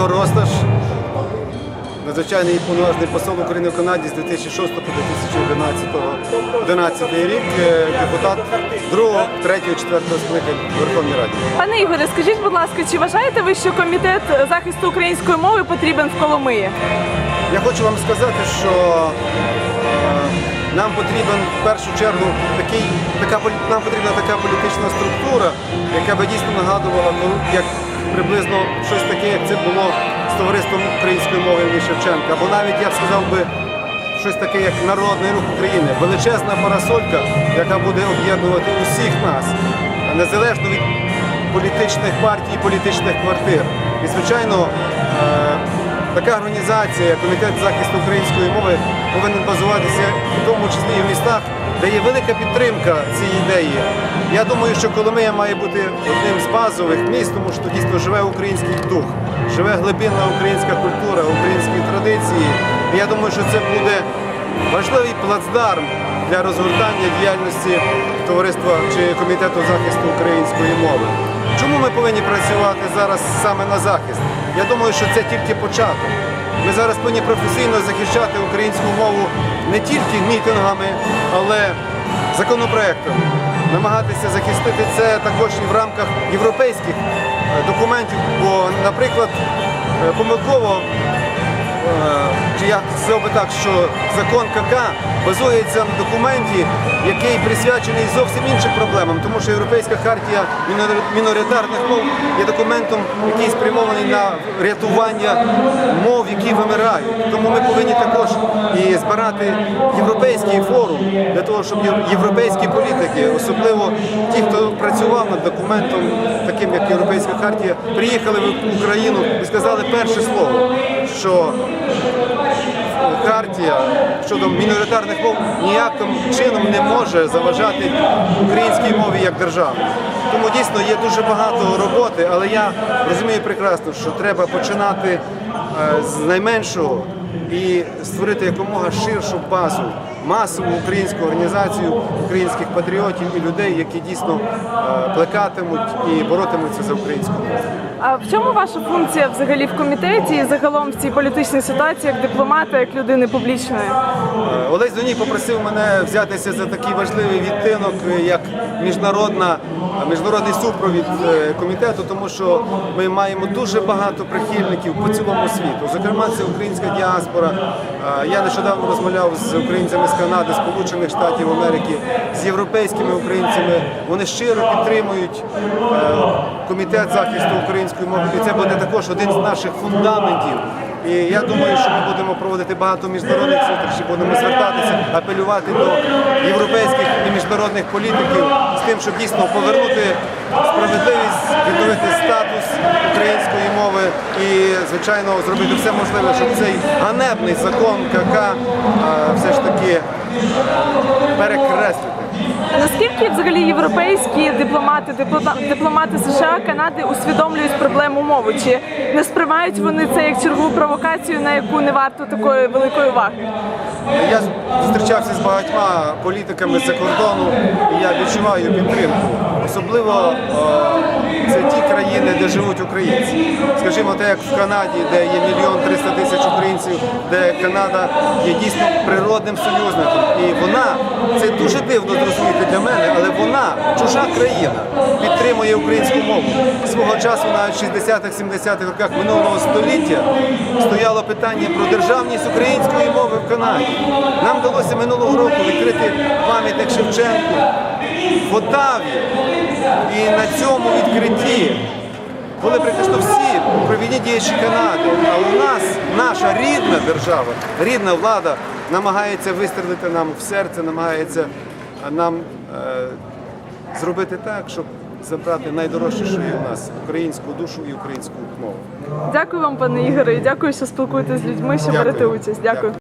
Ігор Росташ, надзвичайний і повноважний посол України в Канаді з 2006 по 2011 рік, е, депутат 2, 3, 4 скликань в Верховній Раді. Пане Ігоре, скажіть, будь ласка, чи вважаєте ви, що комітет захисту української мови потрібен в Коломиї? Я хочу вам сказати, що е, нам потрібен в першу чергу такий, така, нам потрібна така політична структура, яка би дійсно нагадувала, як приблизно щось таке, як це було з товариством української мови імені Шевченка. Або навіть я б сказав би щось таке, як Народний рух України, величезна парасолька, яка буде об'єднувати усіх нас, незалежно від політичних партій, політичних квартир. І звичайно. Така організація, комітет захисту української мови повинен базуватися в тому числі і в містах, де є велика підтримка цієї ідеї. Я думаю, що Коломия має бути одним з базових міст, тому що дійсно живе український дух, живе глибинна українська культура, українські традиції. І я думаю, що це буде важливий плацдарм для розгортання діяльності товариства чи комітету захисту української мови. Чому ми повинні працювати зараз саме на захист? Я думаю, що це тільки початок. Ми зараз повинні професійно захищати українську мову не тільки мітингами, але законопроектом. Намагатися захистити це також і в рамках європейських е, документів. Бо, наприклад, е, помилково я сказав би так, що закон КК базується на документі, який присвячений зовсім іншим проблемам, тому що Європейська хартія міноритарних мов є документом, який спрямований на рятування мов, які вимирають. Тому ми повинні також і збирати європейський форум для того, щоб європейські політики, особливо ті, хто працював над документом, таким як Європейська хартія, приїхали в Україну і сказали перше слово, що Хартія щодо міноритарних мов ніяким чином не може заважати українській мові як державі. Тому дійсно є дуже багато роботи, але я розумію прекрасно, що треба починати е, з найменшого і створити якомога ширшу базу, масову українську організацію українських патріотів і людей, які дійсно е, плекатимуть і боротимуться за українську мову. А в чому ваша функція взагалі в комітеті і загалом в цій політичній ситуації як дипломата, як людини публічної? Е, Олесь Доній попросив мене взятися за такий важливий відтинок, е, як міжнародна, міжнародний супровід комітету, тому що ми маємо дуже багато прихильників по цілому світу. Зокрема, це українська діаспора. Я нещодавно розмовляв з українцями з Канади, Сполучених Штатів Америки, з європейськими українцями. Вони щиро підтримують е, комітет захисту української мови. І це буде також один з наших фундаментів. І я думаю, що ми будемо проводити багато міжнародних зустрічей, будемо звертатися, апелювати до європейських і міжнародних політиків з тим, щоб дійсно повернути справедливість, відновити статус української мови і, звичайно, зробити все можливе, щоб цей ганебний закон КК все ж таки перекреслити. Наскільки взагалі європейські дипломати, дипломати США, Канади усвідомлюють проблему мови? Чи не сприймають вони це як чергову провокацію, на яку не варто такої великої уваги? Я зустрічався з багатьма політиками з-за кордону, і я відчуваю підтримку. Особливо е, це ті країни, де живуть українці. Скажімо, так як в Канаді, де є мільйон триста тисяч українців, де Канада є дійсно природним союзником. І вона це дуже дивно зрозуміти для мене, але вона, чужа країна, підтримує українську мову. Свого часу навіть в 60-х, 70-х роках минулого століття стояло питання про державність української мови в Канаді. Нам вдалося минулого року відкрити пам'ятник Шевченку в Отаві. І на цьому відкритті були практично всі провідні діячі Канади. А у нас наша рідна держава, рідна влада намагається вистрелити нам в серце, намагається нам е, зробити так, щоб забрати найдорожче, що є у нас українську душу і українську мову. Дякую вам, пане Ігоре, і дякую, що спілкуєтесь з людьми, що Дякую. берете участь. Дякую.